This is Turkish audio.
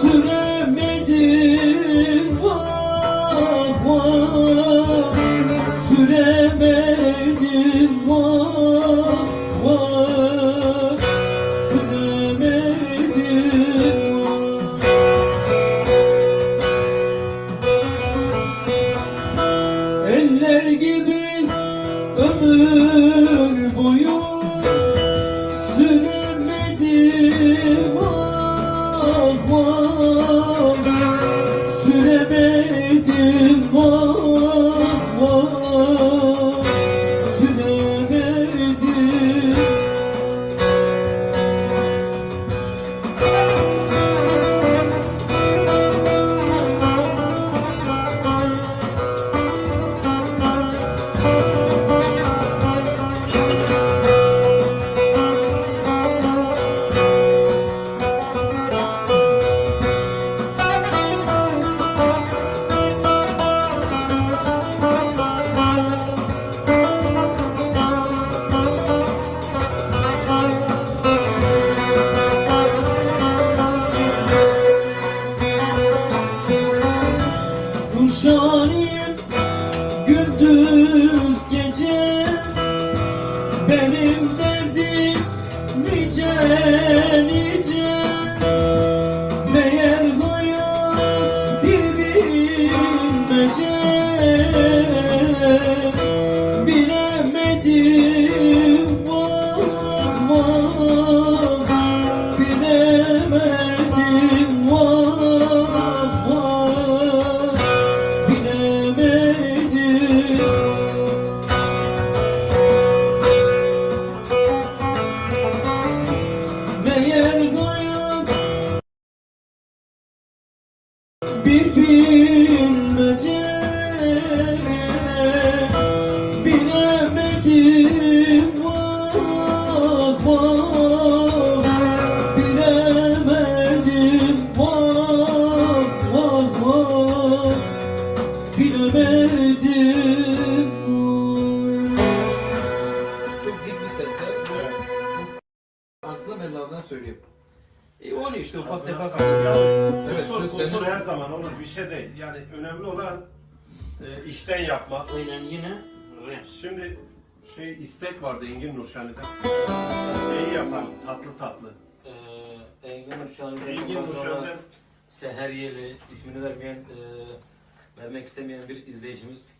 Süremedim. Vah vah Süremedim. Vah vah Süremedim. Vah Eller gibi vah Süremedim Nurşaniyim gündüz gece. Benim derdim nice nice. Meğer hayat bir bilmece. Bilemedim vah vah bilmece Bilemedim vah vah Bilemedim vah vah vah Bilemedim Çok dik bir sesse. Aslında melodiden söylüyor. E o ne işte ufak tefek. Evet, kusur, söz senin. kusur her zaman olur bir şey değil. Yani önemli olan e, işten yapmak. Aynen yine re. Şimdi şey istek vardı Engin Nurşani'den. Şeyi yapalım tatlı tatlı. Ee, Engin Nurşan'ın Engin Nurşani'den Seher Yeli ismini vermeyen, e, vermek istemeyen bir izleyicimiz.